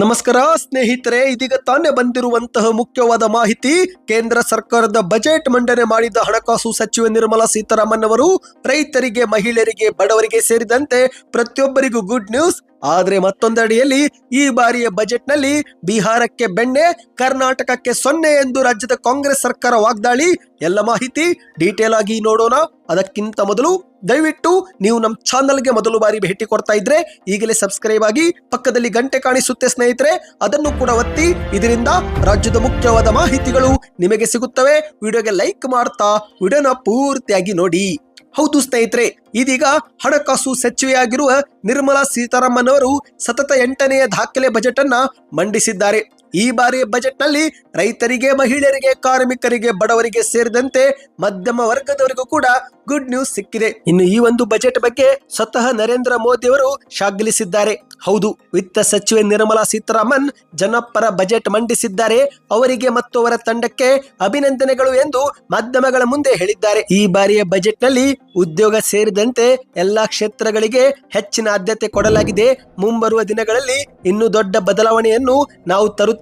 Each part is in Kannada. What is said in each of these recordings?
ನಮಸ್ಕಾರ ಸ್ನೇಹಿತರೆ, ಇದೀಗ ತಾನೇ ಬಂದಿರುವಂತಹ ಮುಖ್ಯವಾದ ಮಾಹಿತಿ, ಕೇಂದ್ರ ಸರ್ಕಾರದ ಬಜೆಟ್ ಮಂಡನೆ ಮಾಡಿದ ಹಣಕಾಸು ಸಚಿವೆ ನಿರ್ಮಲಾ ಸೀತಾರಾಮನ್ ಅವರು ರೈತರಿಗೆ, ಮಹಿಳೆಯರಿಗೆ, ಬಡವರಿಗೆ ಸೇರಿದಂತೆ ಪ್ರತಿಯೊಬ್ಬರಿಗೂ ಗುಡ್ ನ್ಯೂಸ್ ಆದ್ರೆ ಮತ್ತೊಂದಡಿಯಲ್ಲಿ ಈ ಬಾರಿಯ ಬಜೆಟ್ನಲ್ಲಿ ಬಿಹಾರಕ್ಕೆ ಬೆಣ್ಣೆ, ಕರ್ನಾಟಕಕ್ಕೆ ಸೊನ್ನೆ ಎಂದು ರಾಜ್ಯದ ಕಾಂಗ್ರೆಸ್ ಸರ್ಕಾರ ವಾಗ್ದಾಳಿ. ಎಲ್ಲ ಮಾಹಿತಿ ಡೀಟೇಲ್ ಆಗಿ ನೋಡೋಣ. ಅದಕ್ಕಿಂತ ಮೊದಲು ದಯವಿಟ್ಟು ನೀವು ನಮ್ಮ ಚಾನಲ್ಗೆ ಮೊದಲು ಬಾರಿ ಭೇಟಿ ಕೊಡ್ತಾ ಇದ್ರೆ ಈಗಲೇ ಸಬ್ಸ್ಕ್ರೈಬ್ ಆಗಿ ಪಕ್ಕದಲ್ಲಿ ಗಂಟೆ ಕಾಣಿಸುತ್ತೆ ಸ್ನೇಹಿತರೆ, ಅದನ್ನು ಕೂಡ ಒತ್ತಿ. ಇದರಿಂದ ರಾಜ್ಯದ ಮುಖ್ಯವಾದ ಮಾಹಿತಿಗಳು ನಿಮಗೆ ಸಿಗುತ್ತವೆ. ವಿಡಿಯೋಗೆ ಲೈಕ್ ಮಾಡ್ತಾ, ವಿಡಿಯೋನ ಪೂರ್ತಿಯಾಗಿ ನೋಡಿ. ಹೌದು ಸ್ನೇಹಿತರೆ ಇದೀಗ ಹಣಕಾಸು ಸಚಿವೆಯಾಗಿರುವ ನಿರ್ಮಲಾ ಸೀತಾರಾಮನ್ ಅವರು ಸತತ ಎಂಟನೆಯ ದಾಖಲೆ ಬಜೆಟ್ ಅನ್ನ ಮಂಡಿಸಿದ್ದಾರೆ. ಈ ಬಾರಿ ಬಜೆಟ್ನಲ್ಲಿ ರೈತರಿಗೆ, ಮಹಿಳೆಯರಿಗೆ, ಕಾರ್ಮಿಕರಿಗೆ, ಬಡವರಿಗೆ ಸೇರಿದಂತೆ ಮಧ್ಯಮ ವರ್ಗದವರಿಗೂ ಕೂಡ ಗುಡ್ ನ್ಯೂಸ್ ಸಿಕ್ಕಿದೆ. ಇನ್ನು ಈ ಒಂದು ಬಜೆಟ್ ಬಗ್ಗೆ ಸ್ವತಃ ನರೇಂದ್ರ ಮೋದಿ ಅವರು ಶಾಗಲಿಸಿದ್ದಾರೆ. ಹೌದು, ವಿತ್ತ ಸಚಿವೆ ನಿರ್ಮಲಾ ಸೀತಾರಾಮನ್ ಜನಪರ ಬಜೆಟ್ ಮಂಡಿಸಿದ್ದಾರೆ. ಅವರಿಗೆ ಮತ್ತು ಅವರ ತಂಡಕ್ಕೆ ಅಭಿನಂದನೆಗಳು ಎಂದು ಮಾಧ್ಯಮಗಳ ಮುಂದೆ ಹೇಳಿದ್ದಾರೆ. ಈ ಬಾರಿಯ ಬಜೆಟ್ನಲ್ಲಿ ಉದ್ಯೋಗ ಸೇರಿದಂತೆ ಎಲ್ಲಾ ಕ್ಷೇತ್ರಗಳಿಗೆ ಹೆಚ್ಚಿನ ಆದ್ಯತೆ ಕೊಡಲಾಗಿದೆ. ಮುಂಬರುವ ದಿನಗಳಲ್ಲಿ ಇನ್ನೂ ದೊಡ್ಡ ಬದಲಾವಣೆಯನ್ನು ನಾವು ತರುತ್ತೇವೆ.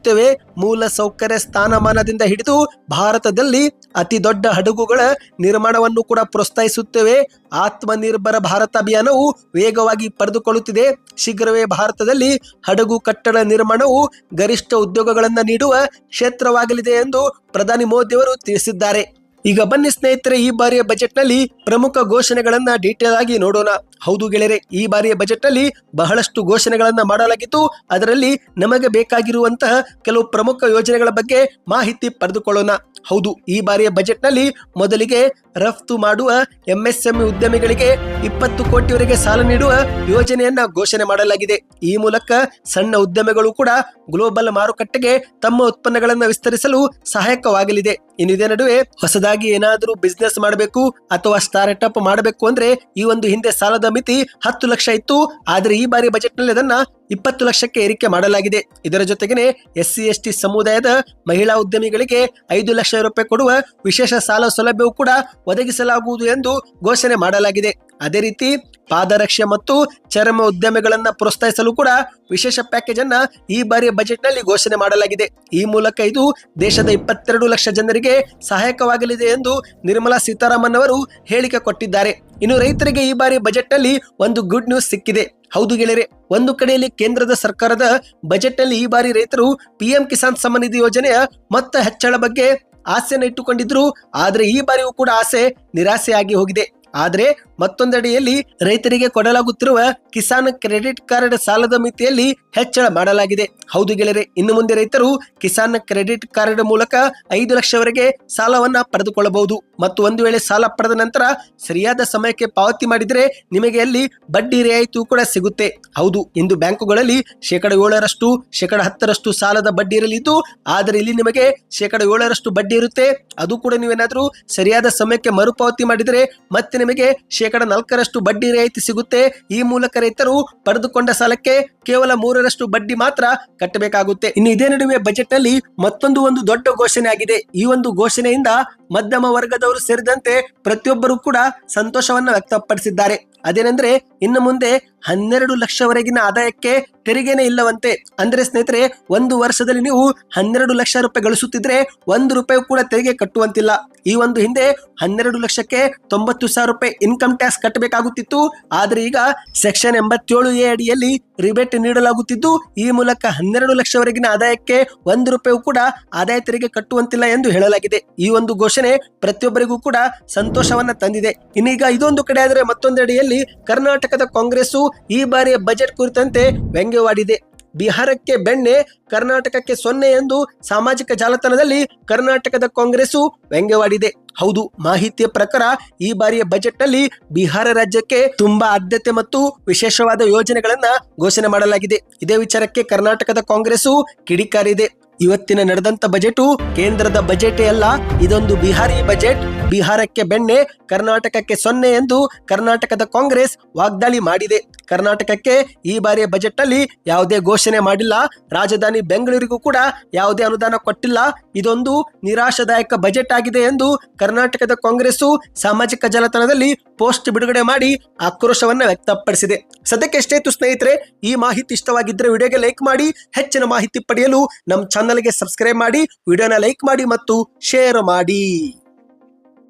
ಮೂಲ ಸೌಕರ್ಯ ಸ್ಥಾನಮಾನದಿಂದ ಹಿಡಿದು ಭಾರತದಲ್ಲಿ ಅತಿ ದೊಡ್ಡ ಹಡಗುಗಳ ನಿರ್ಮಾಣವನ್ನು ಕೂಡ ಪ್ರೋತ್ಸಾಹಿಸುತ್ತೇವೆ. ಆತ್ಮನಿರ್ಭರ ಭಾರತ ಅಭಿಯಾನವು ವೇಗವಾಗಿ ಪಡೆದುಕೊಳ್ಳುತ್ತಿದೆ. ಶೀಘ್ರವೇ ಭಾರತದಲ್ಲಿ ಹಡಗು ಕಟ್ಟಡ ನಿರ್ಮಾಣವು ಗರಿಷ್ಠ ಉದ್ಯೋಗಗಳನ್ನು ನೀಡುವ ಕ್ಷೇತ್ರವಾಗಲಿದೆ ಎಂದು ಪ್ರಧಾನಿ ಮೋದಿಯವರು ತಿಳಿಸಿದ್ದಾರೆ. ಈಗ ಬನ್ನಿ ಸ್ನೇಹಿತರೆ, ಈ ಬಾರಿಯ ಬಜೆಟ್ನಲ್ಲಿ ಪ್ರಮುಖ ಘೋಷಣೆಗಳನ್ನ ಡೀಟೇಲ್ ಆಗಿ ನೋಡೋಣ. ಹೌದು ಗೆಳೆಯರೆ, ಈ ಬಾರಿಯ ಬಜೆಟ್ನಲ್ಲಿ ಬಹಳಷ್ಟು ಘೋಷಣೆಗಳನ್ನ ಮಾಡಲಾಗಿತ್ತು. ಅದರಲ್ಲಿ ನಮಗೆ ಬೇಕಾಗಿರುವಂತಹ ಕೆಲವು ಪ್ರಮುಖ ಯೋಜನೆಗಳ ಬಗ್ಗೆ ಮಾಹಿತಿ ಪಡೆದುಕೊಳ್ಳೋಣ. ಹೌದು, ಈ ಬಾರಿಯ ಬಜೆಟ್ನಲ್ಲಿ ಮೊದಲಿಗೆ ರಫ್ತು ಮಾಡುವ ಎಂಎಸ್ಎಂಇ ಉದ್ಯಮಿಗಳಿಗೆ ಇಪ್ಪತ್ತು ಕೋಟಿವರೆಗೆ ಸಾಲ ನೀಡುವ ಯೋಜನೆಯನ್ನ ಘೋಷಣೆ ಮಾಡಲಾಗಿದೆ. ಈ ಮೂಲಕ ಸಣ್ಣ ಉದ್ಯಮಿಗಳು ಕೂಡ ಗ್ಲೋಬಲ್ ಮಾರುಕಟ್ಟೆಗೆ ತಮ್ಮ ಉತ್ಪನ್ನಗಳನ್ನು ವಿಸ್ತರಿಸಲು ಸಹಾಯಕವಾಗಲಿದೆ. ಇನ್ನು ಇದೇ ನಡುವೆ ಹೊಸದಾಗಿ ಏನಾದರೂ ಬಿಸ್ನೆಸ್ ಮಾಡಬೇಕು ಅಥವಾ ಸ್ಟಾರ್ಟ್ ಅಪ್ ಮಾಡಬೇಕು ಅಂದ್ರೆ ಈ ಒಂದು ಹಿಂದೆ ಸಾಲದ ಮಿತಿ ಹತ್ತು ಲಕ್ಷ ಇತ್ತು. ಆದರೆ ಈ ಬಾರಿ ಬಜೆಟ್ನಲ್ಲಿ ಅದನ್ನ ಇಪ್ಪತ್ತು ಲಕ್ಷಕ್ಕೆ ಏರಿಕೆ ಮಾಡಲಾಗಿದೆ. ಇದರ ಜೊತೆಗೇನೆ ಎಸ್ ಸಿ ಎಸ್ ಟಿ ಸಮುದಾಯದ ಮಹಿಳಾ ಉದ್ಯಮಿಗಳಿಗೆ ಐದು ಲಕ್ಷ ರೂಪಾಯಿ ಕೊಡುವ ವಿಶೇಷ ಸಾಲ ಸೌಲಭ್ಯವು ಕೂಡ ಒದಗಿಸಲಾಗುವುದು ಎಂದು ಘೋಷಣೆ ಮಾಡಲಾಗಿದೆ. ಅದೇ ರೀತಿ ಪಾದರಕ್ಷೆ ಮತ್ತು ಚರ್ಮ ಉದ್ಯಮಿಗಳನ್ನ ಪ್ರೋತ್ಸಾಹಿಸಲು ಕೂಡ ವಿಶೇಷ ಪ್ಯಾಕೇಜ್ ಅನ್ನ ಈ ಬಾರಿಯ ಬಜೆಟ್ನಲ್ಲಿ ಘೋಷಣೆ ಮಾಡಲಾಗಿದೆ. ಈ ಮೂಲಕ ಇದು ದೇಶದ ಇಪ್ಪತ್ತೆರಡು ಲಕ್ಷ ಜನರಿಗೆ ಸಹಾಯಕವಾಗಲಿದೆ ಎಂದು ನಿರ್ಮಲಾ ಸೀತಾರಾಮನ್ ಅವರು ಹೇಳಿಕೆ ಕೊಟ್ಟಿದ್ದಾರೆ. ಇನ್ನು ರೈತರಿಗೆ ಈ ಬಾರಿ ಬಜೆಟ್ನಲ್ಲಿ ಒಂದು ಗುಡ್ ನ್ಯೂಸ್ ಸಿಕ್ಕಿದೆ. ಹೌದು ಗೆಳೆಯರೆ, ಒಂದು ಕಡೆಯಲ್ಲಿ ಕೇಂದ್ರದ ಸರ್ಕಾರದ ಬಜೆಟ್ನಲ್ಲಿ ಈ ಬಾರಿ ರೈತರು ಪಿಎಂ ಕಿಸಾನ್ ಸಮ್ಮಾನ್ ನಿಧಿ ಯೋಜನೆಯ ಮೊತ್ತ ಹೆಚ್ಚಳ ಬಗ್ಗೆ ಆಸೆಯನ್ನು ಇಟ್ಟುಕೊಂಡಿದ್ರು. ಆದರೆ ಈ ಬಾರಿಯೂ ಕೂಡ ಆಸೆ ನಿರಾಸೆಯಾಗಿ ಹೋಗಿದೆ. ಆದ್ರೆ ಮತ್ತೊಂದೆಡೆಯಲ್ಲಿ ರೈತರಿಗೆ ಕೊಡಲಾಗುತ್ತಿರುವ ಕಿಸಾನ್ ಕ್ರೆಡಿಟ್ ಕಾರ್ಡ್ ಸಾಲದ ಮಿತಿಯಲ್ಲಿ ಹೆಚ್ಚಳ ಮಾಡಲಾಗಿದೆ. ಹೌದು ಗೆಳೆಯರೆ, ಇನ್ನು ಮುಂದೆ ರೈತರು ಕಿಸಾನ್ ಕ್ರೆಡಿಟ್ ಕಾರ್ಡ್ ಮೂಲಕ ಐದು ಲಕ್ಷವರೆಗೆ ಸಾಲವನ್ನ ಪಡೆದುಕೊಳ್ಳಬಹುದು. ಮತ್ತು ಒಂದು ವೇಳೆ ಸಾಲ ಪಡೆದ ನಂತರ ಸರಿಯಾದ ಸಮಯಕ್ಕೆ ಪಾವತಿ ಮಾಡಿದರೆ ನಿಮಗೆ ಅಲ್ಲಿ ಬಡ್ಡಿ ರಿಯಾಯಿತಿ ಕೂಡ ಸಿಗುತ್ತೆ. ಹೌದು, ಇಂದು ಬ್ಯಾಂಕುಗಳಲ್ಲಿ ಶೇಕಡ ಏಳರಷ್ಟು, ಶೇಕಡ ಹತ್ತರಷ್ಟು ಸಾಲದ ಬಡ್ಡಿ ಇರಲಿದ್ದು, ಆದರೆ ಇಲ್ಲಿ ನಿಮಗೆ ಶೇಕಡ ಏಳರಷ್ಟು ಬಡ್ಡಿ ಇರುತ್ತೆ. ಅದು ಕೂಡ ನೀವೇನಾದ್ರೂ ಸರಿಯಾದ ಸಮಯಕ್ಕೆ ಮರುಪಾವತಿ ಮಾಡಿದರೆ ಮತ್ತೆ ನಿಮಗೆ ಶೇಕಡ ನಾಲ್ಕರಷ್ಟು ಬಡ್ಡಿ ರಿಯಾಯಿತಿ ಸಿಗುತ್ತೆ. ಈ ಮೂಲಕ ರೈತರು ಪಡೆದುಕೊಂಡ ಸಾಲಕ್ಕೆ ಕೇವಲ ಮೂರರಷ್ಟು ಬಡ್ಡಿ ಮಾತ್ರ ಕಟ್ಟಬೇಕಾಗುತ್ತೆ. ಇನ್ನು ಇದೇ ನಡುವೆ ಬಜೆಟ್ನಲ್ಲಿ ಮತ್ತೊಂದು ಒಂದು ದೊಡ್ಡ ಘೋಷಣೆ ಆಗಿದೆ. ಈ ಒಂದು ಘೋಷಣೆಯಿಂದ ಮಧ್ಯಮ ವರ್ಗದವರು ಸೇರಿದಂತೆ ಪ್ರತಿಯೊಬ್ಬರು ಕೂಡ ಸಂತೋಷವನ್ನು ವ್ಯಕ್ತಪಡಿಸಿದ್ದಾರೆ. ಅದೇನೆಂದ್ರೆ, ಇನ್ನು ಮುಂದೆ ಹನ್ನೆರಡು ಲಕ್ಷವರೆಗಿನ ಆದಾಯಕ್ಕೆ ತೆರಿಗೆನೇ ಇಲ್ಲವಂತೆ. ಅಂದ್ರೆ ಸ್ನೇಹಿತರೆ, ಒಂದು ವರ್ಷದಲ್ಲಿ ನೀವು ಹನ್ನೆರಡು ಲಕ್ಷ ರೂಪಾಯಿ ಗಳಿಸುತ್ತಿದ್ರೆ ಒಂದು ರೂಪಾಯಿ ಕೂಡ ತೆರಿಗೆ ಕಟ್ಟುವಂತಿಲ್ಲ. ಈ ಒಂದು ಹಿಂದೆ ಹನ್ನೆರಡು ಲಕ್ಷಕ್ಕೆ ತೊಂಬತ್ತು ಸಾವಿರ ರೂಪಾಯಿ ಇನ್ಕಮ್ ಟ್ಯಾಕ್ಸ್ ಕಟ್ಟಬೇಕಾಗುತ್ತಿತ್ತು. ಆದ್ರೆ ಈಗ ಸೆಕ್ಷನ್ ಎಂಬತ್ತೇಳು ಎ ಅಡಿಯಲ್ಲಿ ರಿಬೇಟ್ ನೀಡಲಾಗುತ್ತಿದ್ದು, ಈ ಮೂಲಕ ಹನ್ನೆರಡು ಲಕ್ಷವರೆಗಿನ ಆದಾಯಕ್ಕೆ ಒಂದು ರೂಪಾಯಿ ಕೂಡ ಆದಾಯ ತೆರಿಗೆ ಕಟ್ಟುವಂತಿಲ್ಲ ಎಂದು ಹೇಳಲಾಗಿದೆ. ಈ ಒಂದು ಘೋಷಣೆ ಪ್ರತಿಯೊಬ್ಬರಿಗೂ ಕೂಡ ಸಂತೋಷವನ್ನ ತಂದಿದೆ. ಇನ್ನೀಗ ಇದೊಂದು ಕಡೆ ಆದರೆ ಮತ್ತೊಂದೆಡೆಯಲ್ಲಿ ಕರ್ನಾಟಕದ ಕಾಂಗ್ರೆಸ್ಸು ಈ ಬಾರಿಯ ಬಜೆಟ್ ಕುರಿತಂತೆ ವ್ಯಂಗ್ಯವಾಡಿದೆ. ಬಿಹಾರಕ್ಕೆ ಬೆಣ್ಣೆ, ಕರ್ನಾಟಕಕ್ಕೆ ಸೊನ್ನೆ ಎಂದು ಸಾಮಾಜಿಕ ಜಾಲತಾಣದಲ್ಲಿ ಕರ್ನಾಟಕದ ಕಾಂಗ್ರೆಸ್ ವ್ಯಂಗ್ಯವಾಡಿದೆ. ಹೌದು, ಮಾಹಿತಿಯ ಪ್ರಕಾರ ಈ ಬಾರಿಯ ಬಜೆಟ್ನಲ್ಲಿ ಬಿಹಾರ ರಾಜ್ಯಕ್ಕೆ ತುಂಬಾ ಆದ್ಯತೆ ಮತ್ತು ವಿಶೇಷವಾದ ಯೋಜನೆಗಳನ್ನ ಘೋಷಣೆ ಮಾಡಲಾಗಿದೆ. ಇದೇ ವಿಚಾರಕ್ಕೆ ಕರ್ನಾಟಕದ ಕಾಂಗ್ರೆಸ್ಸು ಕಿಡಿಕಾರಿದೆ ಇವತ್ತಿನ ನಡೆದಂತ ಬಜೆಟು ಕೇಂದ್ರದ ಬಜೆಟೇ ಅಲ್ಲ, ಇದೊಂದು ಬಿಹಾರಿ ಬಜೆಟ್. ಬಿಹಾರಕ್ಕೆ ಬೆಣ್ಣೆ, ಕರ್ನಾಟಕಕ್ಕೆ ಸೊನ್ನೆ ಎಂದು ಕರ್ನಾಟಕದ ಕಾಂಗ್ರೆಸ್ ವಾಗ್ದಾಳಿ ಮಾಡಿದೆ. ಕರ್ನಾಟಕಕ್ಕೆ ಈ ಬಾರಿಯ ಬಜೆಟ್ನಲ್ಲಿ ಯಾವುದೇ ಘೋಷಣೆ ಮಾಡಿಲ್ಲ. ರಾಜಧಾನಿ ಬೆಂಗಳೂರಿಗೂ ಕೂಡ ಯಾವುದೇ ಅನುದಾನ ಕೊಟ್ಟಿಲ್ಲ. ಇದೊಂದು ನಿರಾಶಾದಾಯಕ ಬಜೆಟ್ ಆಗಿದೆ ಎಂದು ಕರ್ನಾಟಕದ ಕಾಂಗ್ರೆಸ್ಸು ಸಾಮಾಜಿಕ ಜಾಲತಾಣದಲ್ಲಿ ಪೋಸ್ಟ್ ಬಿಡುಗಡೆ ಮಾಡಿ ಆಕ್ರೋಶವನ್ನ ವ್ಯಕ್ತಪಡಿಸಿದೆ. ಸದ್ಯಕ್ಕೆ ಇತ್ತು ಸ್ನೇಹಿತರೆ, ಈ ಮಾಹಿತಿ ಇಷ್ಟವಾಗಿದ್ದರೆ ವಿಡಿಯೋಗೆ ಲೈಕ್ ಮಾಡಿ, ಹೆಚ್ಚಿನ ಮಾಹಿತಿ ಪಡೆಯಲು ನಮ್ಮ ಚಾನಲ್ಗೆ ಸಬ್ಸ್ಕ್ರೈಬ್ ಮಾಡಿ, ವಿಡಿಯೋನ ಲೈಕ್ ಮಾಡಿ ಮತ್ತು ಶೇರ್ ಮಾಡಿ.